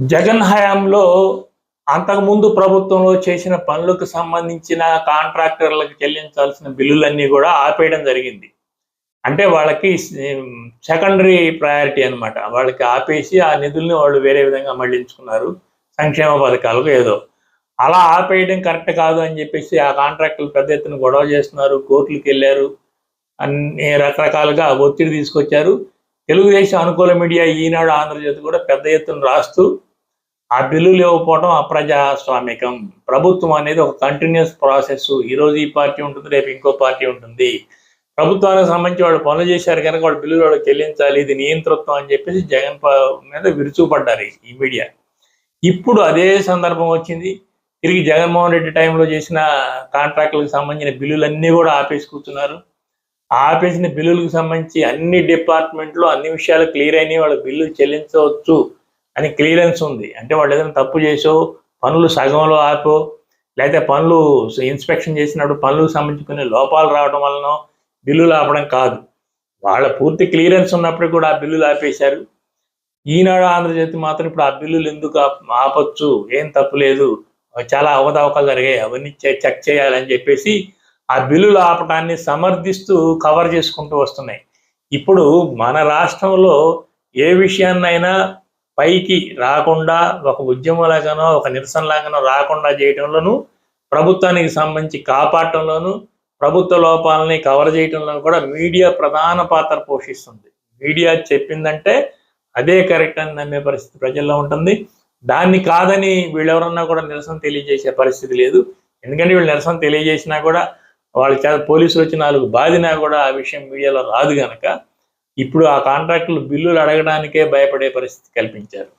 జగన్ హయాంలో అంతకుముందు ప్రభుత్వంలో చేసిన పనులకు సంబంధించిన కాంట్రాక్టర్లకు చెల్లించాల్సిన బిల్లులన్నీ కూడా ఆపేయడం జరిగింది. అంటే వాళ్ళకి సెకండరీ ప్రయారిటీ అన్నమాట. వాళ్ళకి ఆపేసి ఆ నిధుల్ని వాళ్ళు వేరే విధంగా మళ్ళించుకున్నారు. సంక్షేమ పథకాలకు ఏదో. అలా ఆపేయడం కరెక్ట్ కాదు అని చెప్పేసి ఆ కాంట్రాక్టులు పెద్ద ఎత్తున గొడవ చేస్తున్నారు. కోర్టులకు వెళ్ళారు. అన్ని రకరకాలుగా ఒత్తిడి తీసుకొచ్చారు. తెలుగుదేశం అనుకూల మీడియా ఈనాడు ఆంధ్రజ్యోతి కూడా పెద్ద ఎత్తున రాస్తూ ఆ బిల్లు లేకపోవడం అప్రజాస్వామికం. ప్రభుత్వం అనేది ఒక కంటిన్యూస్ ప్రాసెస్ ఈ రోజు ఈ పార్టీ ఉంటుంది రేపు ఇంకో పార్టీ ఉంటుంది. ప్రభుత్వానికి సంబంధించి వాళ్ళు పనులు చేశారు కనుక వాళ్ళు బిల్లులు వాళ్ళకి చెల్లించాలి ఇది నియంతృత్వం అని చెప్పేసి జగన్ మీద విరుచుపడ్డారు ఈ మీడియా. ఇప్పుడు అదే సందర్భం వచ్చింది. తిరిగి జగన్మోహన్ రెడ్డి టైంలో చేసిన కాంట్రాక్టులకు సంబంధించిన బిల్లులన్నీ కూడా ఆపేసి కూర్చున్నారు. ఆపేసిన బిల్లులకు సంబంధించి అన్ని డిపార్ట్మెంట్లో అన్ని విషయాలు క్లియర్ అయినాయి. వాళ్ళు బిల్లు చెల్లించవచ్చు. అని క్లియరెన్స్ ఉంది. అంటే వాళ్ళు ఏదైనా తప్పు చేసో పనులు సగంలో ఆపో లేకపోతే పనులు ఇన్స్పెక్షన్ చేసినప్పుడు పనులకు సంబంధించి కొన్ని లోపాలు రావడం వలన బిల్లులు ఆపడం కాదు. వాళ్ళ పూర్తి క్లియరెన్స్ ఉన్నప్పుడు కూడా ఆ బిల్లులు ఆపేశారు. ఈనాడు ఆంధ్రజ్యోతి మాత్రం ఇప్పుడు ఆ బిల్లులు ఎందుకు ఆపొచ్చు? ఏం తప్పు లేదు. చాలా అవకతవకలు జరిగాయి. అవన్నీ చెక్ చేయాలని చెప్పేసి ఆ బిల్లులు ఆపటాన్ని సమర్థిస్తూ కవర్ చేసుకుంటూ వస్తున్నాయి. ఇప్పుడు మన రాష్ట్రంలో ఏ విషయాన్నైనా పైకి రాకుండా ఒక ఉద్యమం లాగానో ఒక నిరసన లాగానో రాకుండా చేయడంలోనూ ప్రభుత్వానికి సంబంధించి కాపాడటంలోనూ ప్రభుత్వ లోపాలని కవర్ చేయడంలో కూడా మీడియా ప్రధాన పాత్ర పోషిస్తుంది. మీడియా చెప్పిందంటే అదే కరెక్ట్ అని నమ్మే పరిస్థితి ప్రజల్లో ఉంటుంది. దాన్ని కాదని వీళ్ళెవరన్నా కూడా నిరసన తెలియజేసే పరిస్థితి లేదు. ఎందుకంటే వీళ్ళు నిరసన తెలియజేసినా కూడా వాళ్ళ పోలీసులు వచ్చి నాలుగు బాధినా కూడా ఆ విషయం మీడియాలో రాదు కనుక ఇప్పుడు ఆ కాంట్రాక్టులు బిల్లులు అడగడానికే భయపడే పరిస్థితి కల్పించారు.